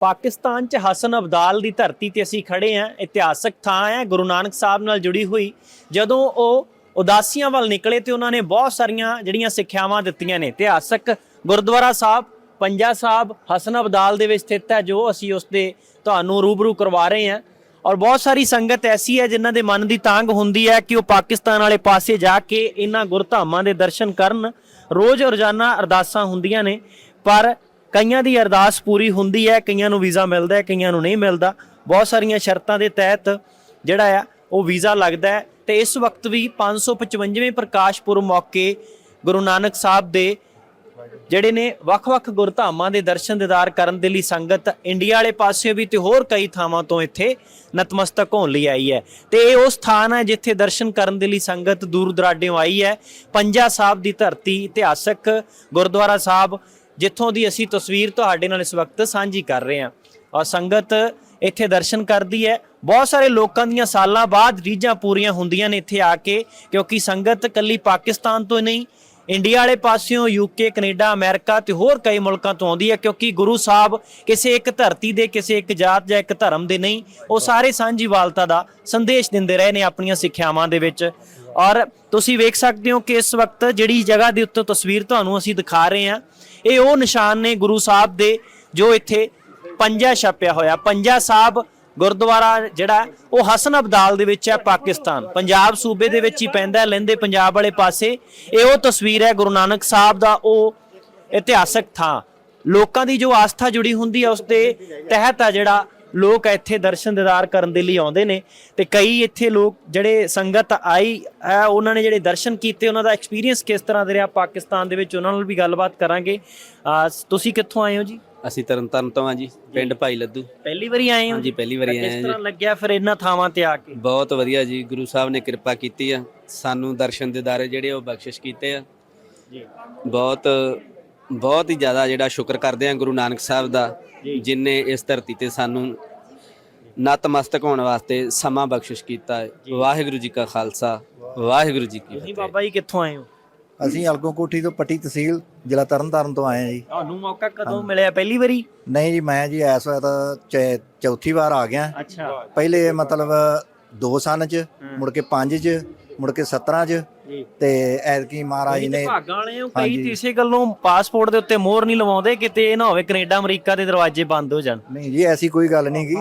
ਪਾਕਿਸਤਾਨ 'ਚ ਹਸਨ ਅਬਦਾਲ ਦੀ ਧਰਤੀ ਤੇ ਅਸੀਂ ਖੜੇ ਹਾਂ, ਇਤਿਹਾਸਕ ਥਾਂ ਹੈ, ਗੁਰੂ ਨਾਨਕ ਸਾਹਿਬ ਨਾਲ ਜੁੜੀ ਹੋਈ। ਜਦੋਂ ਉਹ ਉਦਾਸੀਆਂ ਵੱਲ ਨਿਕਲੇ ਤੇ ਉਹਨਾਂ ਨੇ ਬਹੁਤ ਸਾਰੀਆਂ ਜਿਹੜੀਆਂ ਸਿੱਖਿਆਵਾਂ ਦਿੱਤੀਆਂ ਨੇ। ਇਤਿਹਾਸਕ ਗੁਰਦੁਆਰਾ ਸਾਹਿਬ, ਪੰਜਾ ਸਾਹਿਬ, ਹਸਨ ਅਬਦਾਲ ਦੇ ਵਿੱਚ ਸਥਿਤ ਹੈ, ਜੋ ਅਸੀਂ ਉਸ ਦੇ ਤੁਹਾਨੂੰ ਰੂਬਰੂ ਕਰਵਾ ਰਹੇ ਹਾਂ। ਔਰ ਬਹੁਤ ਸਾਰੀ ਸੰਗਤ ਐਸੀ ਹੈ ਜਿਨ੍ਹਾਂ ਦੇ ਮਨ ਦੀ ਤਾਂਗ ਹੁੰਦੀ ਹੈ ਕਿ ਉਹ ਪਾਕਿਸਤਾਨ ਵਾਲੇ ਪਾਸੇ ਜਾ ਕੇ ਇਹਨਾਂ ਗੁਰਧਾਮਾਂ ਦੇ ਦਰਸ਼ਨ ਕਰਨ। ਰੋਜ਼ ਰੋਜ਼ਾਨਾ ਅਰਦਾਸਾਂ ਹੁੰਦੀਆਂ ਨੇ, ਪਰ ਕਈਆਂ ਦੀ ਅਰਦਾਸ ਪੂਰੀ ਹੁੰਦੀ ਹੈ, ਕਈਆਂ ਨੂੰ ਵੀਜ਼ਾ ਮਿਲਦਾ ਹੈ, ਕਈਆਂ ਨੂੰ ਨਹੀਂ ਮਿਲਦਾ। ਬਹੁਤ ਸਾਰੀਆਂ ਸ਼ਰਤਾਂ ਦੇ ਤਹਿਤ ਜਿਹੜਾ ਆ, ਉਹ ਵੀਜ਼ਾ ਲੱਗਦਾ ਹੈ ਤੇ ਇਸ ਵਕਤ ਵੀ 555ਵੇਂ ਪ੍ਰਕਾਸ਼ ਪੁਰਬ ਮੌਕੇ ਗੁਰੂ ਨਾਨਕ ਸਾਹਿਬ ਦੇ ਜਿਹੜੇ ਨੇ ਵੱਖ-ਵੱਖ ਗੁਰਧਾਮਾਂ ਦੇ ਦਰਸ਼ਨ ਦਿਦਾਰ ਕਰਨ ਦੇ ਲਈ ਸੰਗਤ ਇੰਡੀਆ ਵਾਲੇ ਪਾਸੇ ਵੀ ਤੇ ਹੋਰ ਕਈ ਥਾਵਾਂ ਤੋਂ ਇੱਥੇ ਨਤਮਸਤਕ ਹੋਣ ਲਈ ਆਈ ਹੈ। ਤੇ ਇਹ ਉਹ ਸਥਾਨ ਹੈ ਜਿੱਥੇ ਦਰਸ਼ਨ ਕਰਨ ਦੇ ਲਈ ਸੰਗਤ ਦੂਰ ਦਰਾਡਿਓਂ ਆਈ ਹੈ। ਪੰਜਾ ਸਾਹਿਬ ਦੀ ਧਰਤੀ ਇਤਿਹਾਸਕ ਗੁਰਦੁਆਰਾ ਸਾਹਿਬ ਜਿੱਥੋਂ ਦੀ ਅਸੀਂ ਤਸਵੀਰ ਤੁਹਾਡੇ ਨਾਲ ਇਸ ਵਕਤ ਸਾਂਝੀ ਕਰ ਰਹੇ ਹਾਂ। ਔਰ ਸੰਗਤ ਇੱਥੇ ਦਰਸ਼ਨ ਕਰਦੀ ਹੈ। ਬਹੁਤ ਸਾਰੇ ਲੋਕਾਂ ਦੀਆਂ ਸਾਲਾਂ ਬਾਅਦ ਰੀਝਾਂ ਪੂਰੀਆਂ ਹੁੰਦੀਆਂ ਨੇ ਇੱਥੇ ਆ ਕੇ, ਕਿਉਂਕਿ ਸੰਗਤ ਕੱਲੀ ਪਾਕਿਸਤਾਨ ਤੋਂ ਨਹੀਂ, ਇੰਡੀਆ ਵਾਲੇ ਪਾਸਿਓਂ ਯੂਕੇ ਕੈਨੇਡਾ, ਅਮਰੀਕਾ ਤੇ ਹੋਰ ਕਈ ਮੁਲਕਾਂ ਤੋਂ ਆਉਂਦੀ ਹੈ, ਕਿਉਂਕਿ ਗੁਰੂ ਸਾਹਿਬ ਕਿਸੇ ਇੱਕ ਧਰਤੀ ਦੇ, ਕਿਸੇ ਇੱਕ ਜਾਤ ਜਾਂ ਇੱਕ ਧਰਮ ਦੇ ਨਹੀਂ, ਉਹ ਸਾਰੇ ਸਾਂਝੀਵਾਲਤਾ ਦਾ ਸੰਦੇਸ਼ ਦਿੰਦੇ ਰਹੇ ਨੇ ਆਪਣੀਆਂ ਸਿੱਖਿਆਵਾਂ ਦੇ ਵਿੱਚ। ਔਰ ਤੁਸੀਂ ਵੇਖ ਸਕਦੇ ਹੋ ਕਿ ਇਸ ਵਕਤ ਜਿਹੜੀ ਜਗ੍ਹਾ ਦੇ ਉੱਤੇ ਤਸਵੀਰ ਤੁਹਾਨੂੰ ਅਸੀਂ ਦਿਖਾ ਰਹੇ ਹਾਂ ਇਹ ਉਹ ਨਿਸ਼ਾਨ ਨੇ ਗੁਰੂ ਸਾਹਿਬ ਦੇ ਜੋ ਇੱਥੇ ਪੰਜਾ ਛਾਪਿਆ ਹੋਇਆ। ਪੰਜਾ ਸਾਹਿਬ ਗੁਰਦੁਆਰਾ ਜਿਹੜਾ, ਉਹ ਹਸਨ ਅਬਦਾਲ ਦੇ ਵਿੱਚ ਹੈ ਪਾਕਿਸਤਾਨ। ਪੰਜਾਬ ਸੂਬੇ ਦੇ ਵਿੱਚ ਹੀ ਪੈਂਦਾ ਲੈਂਦੇ ਪੰਜਾਬ ਵਾਲੇ ਪਾਸੇ। ਇਹ ਉਹ ਤਸਵੀਰ ਹੈ ਗੁਰੂ ਨਾਨਕ ਸਾਹਿਬ ਦਾ ਉਹ ਇਤਿਹਾਸਕ ਥਾਂ। ਲੋਕਾਂ ਦੀ ਜੋ ਆਸਥਾ ਜੁੜੀ ਹੁੰਦੀ ਹੈ, ਉਸ ਦੇ ਤਹਿਤ ਆ ਜਿਹੜਾ ਲੋਕ ਇੱਥੇ ਦਰਸ਼ਨ ਦਿਦਾਰ ਕਰਨ ਦੇ ਲਈ ਆਉਂਦੇ ਨੇ ਤੇ ਕਈ ਇੱਥੇ ਲੋਕ ਜਿਹੜੇ ਸੰਗਤ ਆਈ ਹੈ ਉਹਨਾਂ ਨੇ ਜਿਹੜੇ ਦਰਸ਼ਨ ਕੀਤੇ ਉਹਨਾਂ ਦਾ ਐਕਸਪੀਰੀਅੰਸ ਕਿਸ ਤਰ੍ਹਾਂ ਦਾ ਰਿਹਾ? ਪਾਕਿਸਤਾਨ ਦੇ ਵਿੱਚ ਉਹਨਾਂ ਨਾਲ ਵੀ ਗੱਲਬਾਤ ਕਰਾਂਗੇ। ਤੁਸੀਂ ਕਿੱਥੋਂ ਆਏ ਹੋ ਜੀ? ਅਸੀਂ ਤਰਨਤਾਰਨ ਤੋਂ ਆ ਜੀ ਪਿੰਡ ਭਾਈ ਲੱਦੂ। ਪਹਿਲੀ ਵਾਰੀ ਆਏ ਹੋ? ਹਾਂਜੀ ਪਹਿਲੀ ਵਾਰੀ ਕਿਸ ਆਏ ਹਾਂ ਤਰ੍ਹਾਂ ਜੀ। ਲੱਗਿਆ ਫਿਰ ਇਹਨਾਂ ਥਾਵਾਂ ਤੇ ਆ ਕੇ? ਬਹੁਤ ਵਧੀਆ ਜੀ ਗੁਰੂ ਸਾਹਿਬ ਨੇ ਕਿਰਪਾ ਕੀਤੀ ਆ। ਸਾਨੂੰ ਦਰਸ਼ਨ ਦਿਦਾਰੇ ਜਿਹੜੇ ਉਹ ਬਖਸ਼ਿਸ਼ ਕੀਤੇ ਆ। ਜੀ। ਬਹੁਤ ਬਹੁਤ ਹੀ ਜ਼ਿਆਦਾ ਜਿਹੜਾ ਸ਼ੁਕਰ ਕਰਦੇ ਆ ਗੁਰੂ ਨਾਨਕ ਸਾਹਿਬ ਦਾ ਜਿਨੇ ਇਸ ਧਰਤੀ ਤੇ ਸਾਨੂੰ ਨਤਮਸਤਕ ਹੋਣ ਵਾਸਤੇ ਸਮਾਂ ਬਖਸ਼ਿਸ਼ ਕੀਤਾ ਹੈ। ਵਾਹਿਗੁਰੂ ਜੀ ਕਾ ਖਾਲਸਾ ਵਾਹਿਗੁਰੂ ਜੀ ਕੀ ਤੁਸੀਂ ਫਤਿਹ। ਬਾਬਾ ਜੀ ਕਿੱਥੋਂ ਆਏ ਹੋ? ਅਸੀਂ ਅਲਗੋ ਕੋਠੀ ਤੋਂ ਪੱਟੀ ਤਹਿਸੀਲ ਜ਼ਿਲ੍ਹਾ ਤਰਨਤਾਰਨ ਤੋਂ ਆਏ ਹਾਂ ਜੀ। ਤੁਹਾਨੂੰ ਮੌਕਾ ਕਦੋਂ ਮਿਲਿਆ ਪਹਿਲੀ ਵਾਰੀ? ਨਹੀਂ ਜੀ ਮੈਂ ਜੀ ਐਸ ਵਾਰ ਤਾਂ ਚੈ- ਚੌਥੀ ਵਾਰ ਆ ਗਿਆ। ਅੱਛਾ। ਪਹਿਲੇ ਮਤਲਬ 2 ਸਨ ਚ ਮੁੜ ਕੇ 5 ਚ ਮੁੜ ਕੇ 17 ਚ ਜੀ। ਤੇ ਐਤਕੀ ਮਹਾਰਾਜ ਨੇ ਤੇ ਭਾਗਾਂ ਵਾਲੇ ਹੋ ਕਈ ਹਾਂਜੀ। ਤੀਸੇ ਗੱਲੋਂ ਪਾਸਪੋਰਟ ਦੇ ਉੱਤੇ ਮੋਹਰ ਨਹੀਂ ਲਵਾਉਂਦੇ ਕਿਤੇ ਇਹ ਨਾ ਹੋਵੇ ਕੈਨੇਡਾ ਅਮਰੀਕਾ ਦੇ ਦਰਵਾਜ਼ੇ ਬੰਦ ਹੋ ਜਾਣ। ਨਹੀਂ ਜੀ ਐਸੀ ਕੋਈ ਗੱਲ ਨਹੀਂ ਗੀ।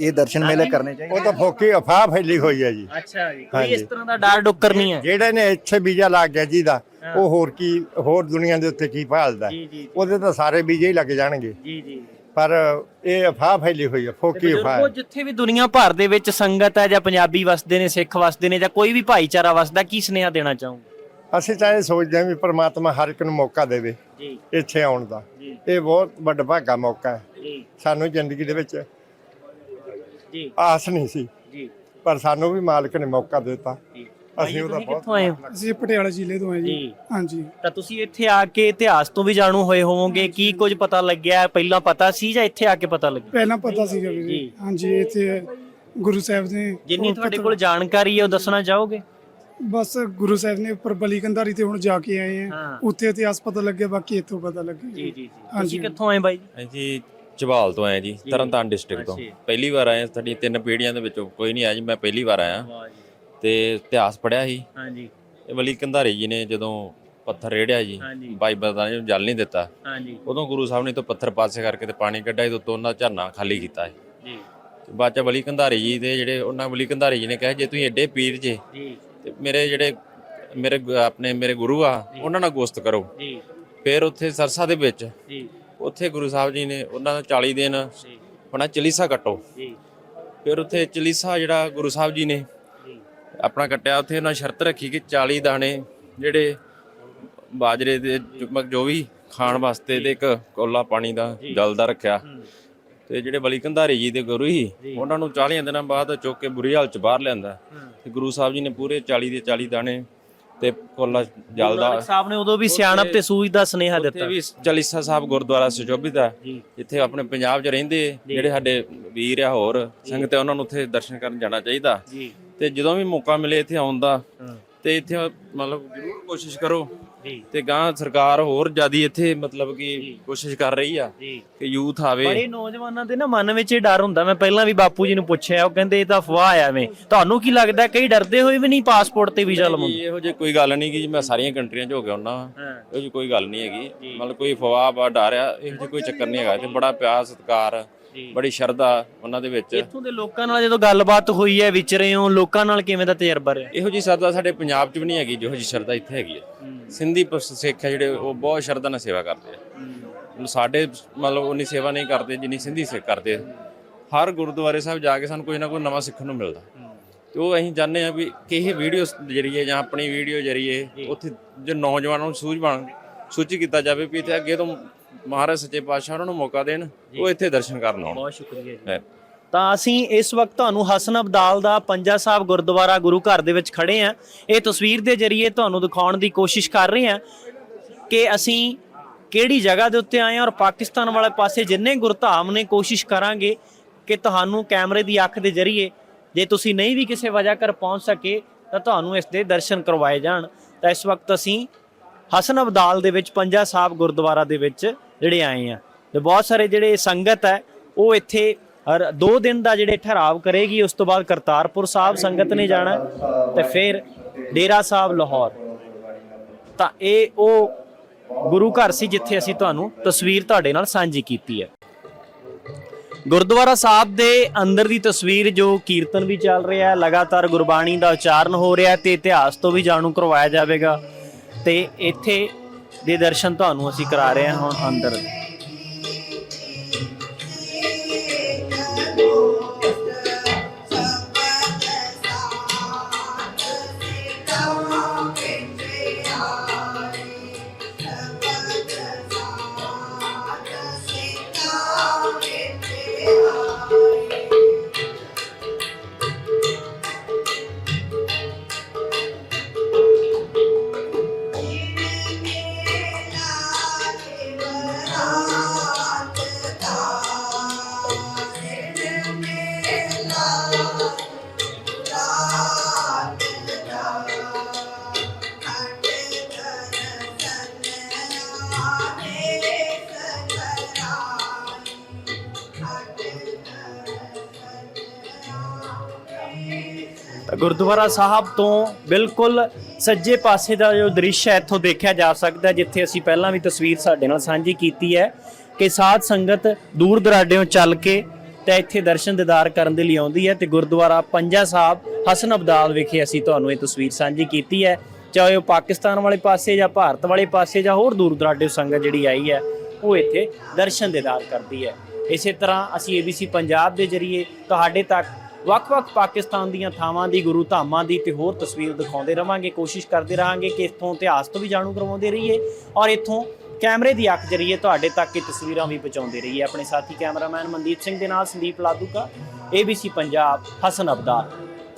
ਇਹ ਦਰਸ਼ਨ ਮੇਲੇ ਕਰਨੇ ਚਾਹੀਦੇ ਉਹ ਤਾਂ ਫੋਕੀ ਅਫਾਹ ਫੈਲੀ ਹੋਈ ਹੈ ਜੀ। ਅੱਛਾ ਜੀ। ਕੋਈ। ਇਸ ਤਰ੍ਹਾਂ ਦਾ ਡਰ ਡੁੱਕਰ ਨਹੀਂ ਹੈ। ਜਿਹੜੇ ਨੇ ਇੱਥੇ ਵੀਜ਼ਾ ਲੱਗ ਗਿਆ ਜੀ ਦਾ ਉਹ ਹੋਰ ਕੀ ਹੋਰ ਦੁਨੀਆ ਦੇ ਉੱਤੇ ਕੀ ਭਾਲਦਾ ਜੀ ਜੀ। ਉਹਦੇ ਤਾਂ ਸਾਰੇ ਵੀਜ਼ੇ ਹੀ ਲੱਗ ਜਾਣਗੇ। ਜੀ ਜੀ। ਪਰ ਇਹ ਅਫਾਹ ਫੈਲੀ ਹੋਈ ਹੈ ਫੋਕੀ ਅਫਾਹ ਬਜ਼ੁਰਗੋ ਜਿੱਥੇ ਵੀ ਦੁਨੀਆ ਭਰ ਦੇ ਵਿੱਚ ਸੰਗਤ ਹੈ ਜਾਂ ਪੰਜਾਬੀ ਵਸਦੇ ਨੇ ਸਿੱਖ ਵਸਦੇ ਨੇ ਜਾਂ ਕੋਈ ਵੀ ਭਾਈਚਾਰਾ ਵਸਦਾ ਕੀ ਸੁਨੇਹਾ ਦੇਣਾ ਚਾਹੋਗੇ? ਅਸੀਂ ਤਾਂ ਇਹ ਸੋਚਦੇ ਹਾਂ ਵੀ ਪ੍ਰਮਾਤਮਾ ਹਰ ਇੱਕ ਨੂੰ ਮੌਕਾ ਦੇਵੇ ਜੀ। ਇੱਥੇ ਆਉਣ ਦਾ। ਜੀ। ਇਹ ਬਹੁਤ ਵੱਡਾ ਭਾਗਾ ਮੌਕਾ ਹੈ। ਜੀ। ਸਾਨੂੰ ਜ਼ਿੰਦਗੀ ਦੇ ਵਿੱਚ ਜੀ। ਆਸ ਨਹੀਂ ਸੀ ਜੀ। ਪਰ ਸਾਨੂੰ ਵੀ ਮਾਲਕ ਨੇ ਮੌਕਾ ਦਿੱਤਾ। ਜੀ। ਅਸੀਂ ਉਹਦਾ ਬਹੁਤ ਕਿੱਥੋਂ ਆਏ ਹੋ? ਅਸੀਂ ਪਟਿਆਲਾ ਜ਼ਿਲ੍ਹੇ ਤੋਂ ਹਾਂ ਜੀ। ਜੀ। ਹਾਂਜੀ। ਤਾਂ ਤੁਸੀਂ ਇੱਥੇ ਆ ਕੇ ਇਤਿਹਾਸ ਤੋਂ ਵੀ ਜਾਣੂ ਹੋਏ ਹੋਵੋਗੇ ਕੀ ਕੁਝ ਪਤਾ ਲੱਗਿਆ ਪਹਿਲਾਂ ਪਤਾ ਸੀ ਜਾਂ ਇੱਥੇ ਆ ਕੇ ਪਤਾ ਲੱਗਿਆ? ਪਹਿਲਾਂ ਪਤਾ ਸੀਗਾ ਜੀ। ਜੀ। ਹਾਂਜੀ ਇੱਥੇ ਗੁਰੂ ਸਾਹਿਬ ਨੇ ਜਿੰਨੀ ਉਹ ਤੁਹਾਡੇ ਕੋਲ ਜਾਣਕਾਰੀ ਹੈ ਉਹ ਦੱਸਣਾ ਚਾਹੋਗੇ? ਬਸ ਗੁਰੂ ਸਾਹਿਬ ਨੇ ਉੱਪਰ ਬਲੀ ਕੰਧਾਰੀ ਤੇ ਹੁਣ ਜਾ ਕੇ ਆਏ ਹਾਂ। ਆ ਉੱਥੇ ਇਤਿਹਾਸ ਪਤਾ ਲੱਗਿਆ ਬਾਕੀ ਇੱਥੋਂ ਪਤਾ ਲੱਗਿਆ ਜੀ। ਜੀ ਹਾਂਜੀ। ਤੁਸੀਂ ਕਿੱਥੋਂ ਆਏ ਬਾਈ? ਅਸੀਂ ਝਬਾਲ ਤੋਂ ਆਏ ਜੀ ਤਰਨਤਾਰਨ ਡਿਸਟ੍ਰਿਕਟ ਤੋਂ। ਅੱਛਾ। ਪਹਿਲੀ ਵਾਰ ਆਏ ਹਾਂ, ਸਾਡੀ ਤਿੰਨ ਪੀੜ੍ਹੀਆਂ ਦੇ ਵਿੱਚੋਂ ਕੋਈ ਨਹੀਂ ਆਇਆ ਜੀ ਮੈਂ ਪਹਿਲੀ ਵਾਰ ਆਇਆ। ਵਾਹ ਜੀ। ਤੇ ਇਤਿਹਾਸ ਪੜਿਆ ਸੀ। ਹਾਂਜੀ। ਇਹ ਵਲੀ ਕੰਧਾਰੀ ਜੀ ਨੇ ਜਦੋਂ ਪੱਥਰ ਰੇੜਿਆ ਜੀ ਹਾਂਜੀ। ਬਾਈ ਬਰਦਾਨੇ ਨੂੰ ਜਲ ਨਹੀਂ ਦਿੱਤਾ। ਹਾਂਜੀ। ਉਦੋਂ ਗੁਰੂ ਸਾਹਿਬ ਨੇ ਤੋਂ ਪੱਥਰ ਪਾਸੇ ਕਰਕੇ ਤੇ ਪਾਣੀ ਕੱਢਿਆ ਤੇ ਉੱਤੋਂ ਉਹਨਾਂ ਦਾ ਝਰਨਾ ਖਾਲੀ ਕੀਤਾ ਜੀ। ਤੇ ਬਾਅਦ ਚ ਵਲੀ ਕੰਧਾਰੀ ਜੀ ਦੇ ਜਿਹੜੇ ਉਹਨਾਂ ਵਲੀ ਕੰਧਾਰੀ ਜੀ ਨੇ ਕਿਹਾ ਜੇ ਤੁਸੀਂ ਐਡੇ ਪੀਰ ਜੇ ਜੀ। ਤੇ ਮੇਰੇ ਜਿਹੜੇ ਮੇਰੇ ਗ- ਆਪਣੇ ਮੇਰੇ ਗੁਰੂ ਆ ਉਹਨਾਂ ਨਾਲ ਗੋਸਤ ਕਰੋ। ਜੀ। ਫਿਰ ਉੱਥੇ ਸਰਸਾ ਦੇ ਵਿੱਚ ਜੀ। ਉੱਥੇ ਗੁਰੂ ਸਾਹਿਬ ਜੀ ਨੇ ਉਹਨਾਂ ਦਾ 40 ਦਿਨ ਜੀ। ਚਲੀਸਾ ਕੱਟੋ। ਜੀ। ਫਿਰ ਉੱਥੇ ਚਲੀਸਾ ਜਿਹੜਾ ਗੁਰੂ ਸਾਹਿਬ ਜੀ ਨੇ ਆਪਣਾ ਕੱਟਿਆ ਉੱਥੇ ਉਹਨਾਂ ਸ਼ਰਤ ਰੱਖੀ ਕਿ 40 ਦਾਣੇ ਜਿਹੜੇ ਬਾਜਰੇ ਦੇ ਚੁੰਮਕ ਜੋ ਵੀ ਖਾਣ ਵਾਸਤੇ ਤੇ ਇੱਕ ਕੋਲਾ ਪਾਣੀ ਦਾ ਜਲ ਦਾ ਰੱਖਿਆ। ਤੇ ਜਿਹੜੇ ਬਲੀ ਕੰਧਾਰੀ ਜੀ ਦੇ ਗੁਰੂ ਸੀ ਉਹਨਾਂ ਨੂੰ 40 ਦਿਨਾਂ ਬਾਅਦ ਚੁੱਕ ਕੇ ਬੁਰੀ ਹਾਲਤ ਚ ਬਾਹਰ ਲਿਆਂਦਾ। ਤੇ ਗੁਰੂ ਸਾਹਿਬ ਜੀ ਨੇ ਪੂਰੇ 40 ਦੇ 40 ਦਾਣੇ ਤੇ ਕੋਲਾ ਜਲ ਦਾ ਸਾਹਿਬ ਨੇ ਉਦੋਂ ਵੀ ਸਿਆਣਪ ਤੇ ਸੂਝ ਦਾ ਸੁਨੇਹਾ ਦਿੱਤਾ। ਵੀ ਚਾਲੀਸਾ ਸਾਹਿਬ ਗੁਰਦੁਆਰਾ ਹੈ। ਜੀ। ਜਿੱਥੇ ਆਪਣੇ ਪੰਜਾਬ 'ਚ ਰਹਿੰਦੇ ਜਿਹੜੇ ਸਾਡੇ ਵੀਰ ਆ ਹੋਰ ਸੰਗਤ ਹੈ ਉਹਨਾਂ ਨੂੰ ਉੱਥੇ ਦਰਸ਼ਨ ਕਰਨ ਜਾਣਾ ਚਾਹੀਦਾ। ਤੇ ਜਦੋਂ ਵੀ ਮੌਕਾ ਮਿਲੇ ਇੱਥੇ ਆਉਣ ਦਾ। ਤੇ ਇੱਥੇ ਮਤਲਬ ਜ਼ਰੂਰ ਕੋਸ਼ਿਸ਼ ਕਰੋ ਜੀ। ਤੇ ਗਾਂ ਸਰਕਾਰ ਹੋਰ ਜਿਆਦੀ ਇੱਥੇ ਮਤਲਬ ਕਿ ਕੋਸ਼ਿਸ਼ ਕਰ ਰਹੀ ਆ ਜੀ। ਕਿ ਯੂਥ ਆਵੇ। ਬੜੇ ਨੌਜਵਾਨਾਂ ਦੇ ਨਾ ਮਨ ਵਿੱਚ ਇਹ ਡਰ ਹੁੰਦਾ ਮੈਂ ਪਹਿਲਾਂ ਵੀ ਬਾਪੂ ਜੀ ਨੂੰ ਪੁੱਛਿਆ ਉਹ ਕਹਿੰਦੇ ਇਹ ਤਾਂ ਅਫਵਾਹ ਆ ਐਵੇਂ। ਤੁਹਾਨੂੰ ਕੀ ਲੱਗਦਾ ਕਈ ਡਰਦੇ ਹੋਏ ਵੀ ਨਹੀਂ ਪਾਸਪੋਰਟ ਤੇ ਵੀਜ਼ਾ ਲਵਾਉਂਦੇ? ਇਹੋ ਜਿਹੀ ਕੋਈ ਗੱਲ ਨਹੀਂ ਕਿ ਜੀ ਮੈਂ ਸਾਰੀਆਂ ਕੰਟਰੀਆਂ 'ਚ ਹੋ ਗਿਆ ਹੁੰਨਾ ਇਹੋ ਜਿਹੀ ਕੋਈ ਗੱਲ ਨਹੀਂ ਹੈਗੀ। ਮਤਲਬ ਕੋਈ ਫਵਾਹ ਬਾ ਡਰਿਆ ਇਹੋ ਜਿਹੀ ਕੋਈ ਚੱਕਰ ਨਹੀਂ ਹੈਗਾ। ਤੇ ਬੜਾ ਪਿਆਰ ਸਤਿਕਾਰ ਬੜੀ ਸ਼ਰਧਾ ਉਹਨਾਂ ਦੇ ਵਿੱਚ। ਇੱਥੋਂ ਦੇ ਲੋਕਾਂ ਨਾਲ ਜਦੋਂ ਗੱਲਬਾਤ ਹੋਈ ਹੈ ਵਿਚਰੇ ਹੋ ਲੋਕਾਂ ਨਾਲ ਕਿਵੇਂ ਦਾ ਤਜਰਬਾ ਰਿਹਾ? ਇਹੋ ਜਿਹੀ ਸ਼ਰਧਾ ਸਾਡੇ ਪੰਜਾਬ 'ਚ ਵੀ ਨਹੀਂ ਹੈਗੀ ਜਿਹੋ ਜਿਹੀ ਸ਼ਰਧਾ ਇੱਥੇ ਹੈਗੀ ਹੈ। ਸਿੰਧੀ ਪ- ਸਿੱਖ ਹੈ ਜਿਹੜੇ ਉਹ ਬਹੁਤ ਸ਼ਰਧਾ ਨਾਲ ਸੇਵਾ ਕਰਦੇ ਆ। ਸਾਡੇ ਮਤਲਬ ਉਨੀ ਸੇਵਾ ਨਹੀਂ ਕਰਦੇ ਜਿੰਨੀ ਸਿੰਧੀ ਸਿੱਖ ਕਰਦੇ ਆ। ਹਰ ਗੁਰਦੁਆਰੇ ਸਾਹਿਬ ਜਾ ਕੇ ਸਾਨੂੰ ਕੋਈ ਨਾ ਕੋਈ ਨਵਾਂ ਸਿੱਖਣ ਨੂੰ ਮਿਲਦਾ। ਤੇ ਉਹ ਅਸੀਂ ਜਾਣਦੇ ਆ ਵੀ ਕਿ ਇਹ ਵੀਡੀਓ ਜਰੀਏ ਜਾਂ ਆਪਣੀ ਵੀਡੀਓ ਜਰੀਏ ਉੱਥੇ ਜੋ ਨੌਜਵਾਨਾਂ ਨੂੰ ਸੂਝਵਾਨ ਸੂਚਿਤ ਕੀਤਾ ਜਾਵੇ ਵੀ ਇੱਥੇ ਅੱਗੇ ਤੋਂ ਮਹਾਰਾਜ ਸੱਚੇ ਪਾਤਸ਼ਾਹ ਉਹਨਾਂ ਨੂੰ ਮੌਕਾ ਦੇਣ ਉਹ ਇੱਥੇ ਦਰਸ਼ਨ ਕਰਨ ਆਉਣ। ਬਹੁਤ ਸ਼ੁਕਰੀਆ ਜੀ। ਤਾਂ ਅਸੀਂ ਇਸ ਵਕਤ ਤੁਹਾਨੂੰ ਹਸਨ ਅਬਦਾਲ ਦਾ ਪੰਜਾ ਸਾਹਿਬ ਗੁਰਦੁਆਰਾ ਗੁਰੂ ਘਰ ਦੇ ਵਿੱਚ ਖੜੇ ਆ ਇਹ ਤਸਵੀਰ ਦੇ ਜ਼ਰੀਏ ਤੁਹਾਨੂੰ ਦਿਖਾਉਣ ਦੀ ਕੋਸ਼ਿਸ਼ ਕਰ ਰਹੇ ਆ ਕਿ ਅਸੀਂ ਕਿਹੜੀ ਜਗ੍ਹਾ ਦੇ ਉੱਤੇ ਆਏ ਆ ਔਰ ਪਾਕਿਸਤਾਨ ਵਾਲੇ ਪਾਸੇ ਜਿੰਨੇ ਗੁਰਧਾਮ ਨੇ ਕੋਸ਼ਿਸ਼ ਕਰਾਂਗੇ ਕਿ ਤੁਹਾਨੂੰ ਕੈਮਰੇ ਦੀ ਅੱਖ ਦੇ ਜ਼ਰੀਏ ਜੇ ਤੁਸੀਂ ਨਹੀਂ ਵੀ ਕਿਸੇ ਵਜ੍ਹਾ ਕਰ ਪਹੁੰਚ ਸਕੇ ਤਾਂ ਤੁਹਾਨੂੰ ਇਸ ਦੇ ਦਰਸ਼ਨ ਕਰਵਾਏ ਜਾਣ। ਤਾਂ ਇਸ ਵਕਤ ਅਸੀਂ ਹਸਨ ਅਬਦਾਲ ਦੇ ਵਿੱਚ ਪੰਜਾ ਸਾਹਿਬ ਗੁਰਦੁਆਰਾ ਦੇ ਵਿੱਚ ਜਿਹੜੇ ਆਏ ਆ। ਤੇ ਬਹੁਤ ਸਾਰੇ ਜਿਹੜੇ ਸੰਗਤ ਹੈ, ਉਹ ਇੱਥੇ ਹਰ ਦੋ ਦਿਨ ਦਾ ਜਿਹੜੇ ਠਹਿਰਾਵ ਕਰੇਗੀ, ਉਸ ਤੋਂ ਬਾਅਦ ਕਰਤਾਰਪੁਰ ਸਾਹਿਬ ਸੰਗਤ ਨੇ ਜਾਣਾ ਤੇ ਫਿਰ ਡੇਰਾ ਸਾਹਿਬ ਲਾਹੌਰ। ਤਾਂ ਇਹ ਉਹ ਗੁਰੂ ਘਰ ਸੀ ਜਿੱਥੇ ਅਸੀਂ ਤੁਹਾਨੂੰ ਤਸਵੀਰ ਤੁਹਾਡੇ ਨਾਲ ਸਾਂਝੀ ਕੀਤੀ ਹੈ। ਗੁਰਦੁਆਰਾ ਸਾਹਿਬ ਦੇ ਅੰਦਰ ਦੀ ਤਸਵੀਰ ਜੋ ਕੀਰਤਨ ਵੀ ਚੱਲ ਰਿਹਾ ਹੈ, ਲਗਾਤਾਰ ਗੁਰਬਾਣੀ ਦਾ ਉਚਾਰਨ ਹੋ ਰਿਹਾ ਹੈ ਤੇ ਇਤਿਹਾਸ ਤੋਂ ਵੀ ਜਾਣੂ ਕਰਵਾਇਆ ਜਾਵੇਗਾ। ਤੇ ਇੱਥੇ ਦੇ ਦਰਸ਼ਨ ਤੁਹਾਨੂੰ ਅਸੀਂ ਕਰਾ ਰਹੇ ਹਾਂ ਹੁਣ ਅੰਦਰ। ਤਾਂ ਗੁਰਦੁਆਰਾ ਸਾਹਿਬ ਤੋਂ ਬਿਲਕੁਲ ਸੱਜੇ ਪਾਸੇ ਦਾ ਜੋ ਦ੍ਰਿਸ਼ ਹੈ, ਇੱਥੋਂ ਦੇਖਿਆ ਜਾ ਸਕਦਾ ਜਿੱਥੇ ਅਸੀਂ ਪਹਿਲਾਂ ਵੀ ਤਸਵੀਰ ਸਾਡੇ ਨਾਲ ਸਾਂਝੀ ਕੀਤੀ ਹੈ ਕਿ ਸਾਧ ਸੰਗਤ ਦੂਰ ਦਰਾਡਿਓਂ ਚੱਲ ਕੇ ਤੇ ਇੱਥੇ ਦਰਸ਼ਨ ਦਿਦਾਰ ਕਰਨ ਦੇ ਲਈ ਆਉਂਦੀ ਹੈ ਤੇ ਗੁਰਦੁਆਰਾ ਪੰਜਾ ਸਾਹਿਬ, ਹਸਨ ਅਬਦਾਲ ਵਿਖੇ ਅਸੀਂ ਤੁਹਾਨੂੰ ਇਹ ਤਸਵੀਰ ਸਾਂਝੀ ਕੀਤੀ ਹੈ। ਚਾਹੇ ਉਹ ਪਾਕਿਸਤਾਨ ਵਾਲੇ ਪਾਸੇ ਜਾਂ ਭਾਰਤ ਵਾਲੇ ਪਾਸੇ ਜਾਂ ਹੋਰ ਦੂਰ ਦਰਾਡੇ ਸੰਗਤ ਜਿਹੜੀ ਆਈ ਹੈ, ਉਹ ਇੱਥੇ ਦਰਸ਼ਨ ਦਿਦਾਰ ਕਰਦੀ ਹੈ। ਇਸੇ ਤਰ੍ਹਾਂ ਅਸੀਂ ABC ਪੰਜਾਬ ਦੇ ਜ਼ਰੀਏ ਤੁਹਾਡੇ ਤੱਕ ਵੱਖ-ਵੱਖ ਪਾਕਿਸਤਾਨ ਦੀਆਂ ਥਾਵਾਂ ਦੀ, ਗੁਰੂ ਧਾਮਾਂ ਦੀ ਤੇ ਹੋਰ ਤਸਵੀਰ ਦਿਖਾਉਂਦੇ ਰਵਾਂਗੇ। ਕੋਸ਼ਿਸ਼ ਕਰਦੇ ਰਹਾਂਗੇ ਕਿ ਇੱਥੋਂ ਇਤਿਹਾਸ ਤੋਂ ਵੀ ਜਾਣੂ ਕਰਵਾਉਂਦੇ ਰਹੀਏ ਔਰ ਇੱਥੋਂ ਕੈਮਰੇ ਦੀ ਅੱਖ ਜਰੀਏ ਤੁਹਾਡੇ ਤੱਕ ਇਹ ਤਸਵੀਰਾਂ ਵੀ ਪਹੁੰਚਾਉਂਦੇ ਰਹੀਏ। ਆਪਣੇ ਸਾਥੀ ਕੈਮਰਾਮੈਨ ਮਨਦੀਪ ਸਿੰਘ ਦੇ ਨਾਲ ਸੰਦੀਪ ਲਾਦੂਕਾ ABC ਪੰਜਾਬ, ਹਸਨ ਅਬਦਾਲ